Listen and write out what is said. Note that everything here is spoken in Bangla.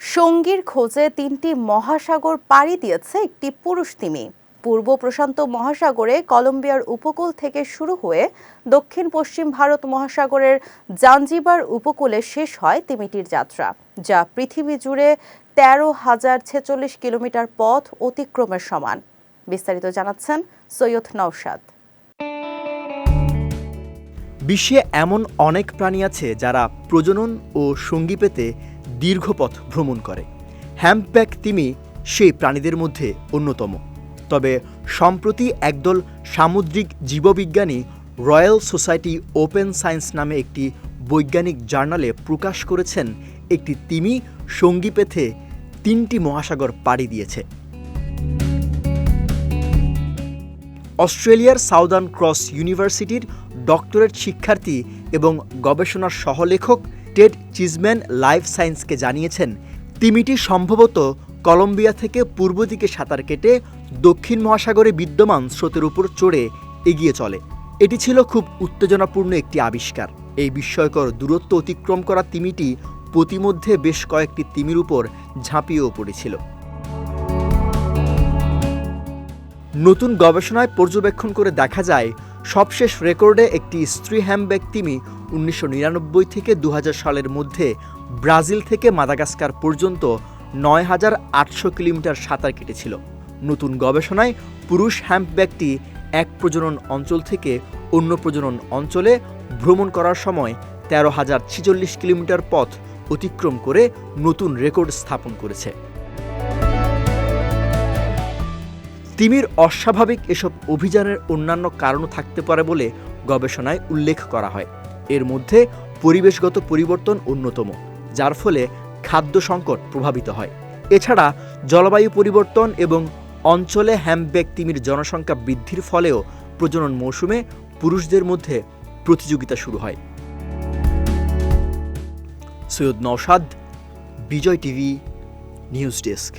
সঙ্গীর খোঁজে তিনটি মহাসাগর পাড়ি দিয়েছে একটি পুরুষ তিমি। পূর্ব প্রশান্ত মহাসাগরে কলম্বিয়ার উপকূল থেকে শুরু হয়ে দক্ষিণ পশ্চিম ভারত মহাসাগরের জাঞ্জিবার উপকূলে শেষ হয় তিমিটির যাত্রা, যা পৃথিবী জুড়ে তেরো হাজার ছেচল্লিশ কিলোমিটার পথ অতিক্রমের সমান। বিস্তারিত জানাচ্ছেন সৈয়দ নওশাদ। বিশ্বে এমন অনেক প্রাণী আছে যারা প্রজনন ও সঙ্গী পেতে দীর্ঘ পথ ভ্রমণ করে। হ্যাম্পব্যাক তিমি সেই প্রাণীদের মধ্যে অন্যতম। তবে সম্প্রতি একদল সামুদ্রিক জীববিজ্ঞানী রয়্যাল সোসাইটি ওপেন সায়েন্স নামে একটি বৈজ্ঞানিক জার্নালে প্রকাশ করেছেন একটি তিমি সঙ্গী পেথে তিনটি মহাসাগর পাড়ি দিয়েছে। অস্ট্রেলিয়ার সাউদার্ন ক্রস ইউনিভার্সিটির ডক্টরেট শিক্ষার্থী এবং গবেষণার সহলেখক টেড চিজম্যান লাইফ সায়েন্সকে জানিয়েছেন, তিমিটি সম্ভবত কলম্বিয়া থেকে পূর্ব দিকে সাঁতার কেটে দক্ষিণ মহাসাগরে বিদ্যমান স্রোতের উপর চড়ে এগিয়ে চলে। এটি ছিল খুব উত্তেজনাপূর্ণ একটি আবিষ্কার। এই বিস্ময়কর দূরত্ব অতিক্রম করা তিমিটি প্রতিমধ্যে বেশ কয়েকটি তিমির উপর ঝাঁপিয়েও পড়েছিল। নতুন গবেষণায় পর্যবেক্ষণ করে দেখা যায়, সবশেষ রেকর্ডে একটি স্ত্রী হ্যামব্যাগ তিমি উনিশশো নিরানব্বই থেকে দু হাজার সালের মধ্যে ব্রাজিল থেকে মাদাগাস্কার পর্যন্ত নয় হাজার আটশো কিলোমিটার সাঁতার কেটেছিল। নতুন গবেষণায় পুরুষ হ্যাম্পব্যাগটি এক প্রজনন অঞ্চল থেকে অন্য প্রজনন অঞ্চলে ভ্রমণ করার সময় তেরো হাজার ছিচল্লিশ কিলোমিটার পথ অতিক্রম করে নতুন রেকর্ড স্থাপন করেছে। তিমির অস্বাভাবিক এসব অভিযানের অন্যান্য কারণও থাকতে পারে বলে গবেষণায় উল্লেখ করা হয়। এর মধ্যে পরিবেশগত পরিবর্তন অন্যতম, যার ফলে খাদ্য সংকট প্রভাবিত হয়। এছাড়া জলবায়ু পরিবর্তন এবং অঞ্চলে হ্যামব্যাগ তিমির জনসংখ্যা বৃদ্ধির ফলেও প্রজনন মৌসুমে পুরুষদের মধ্যে প্রতিযোগিতা শুরু হয়। Syed Naushad, Bijoy TV, news desk.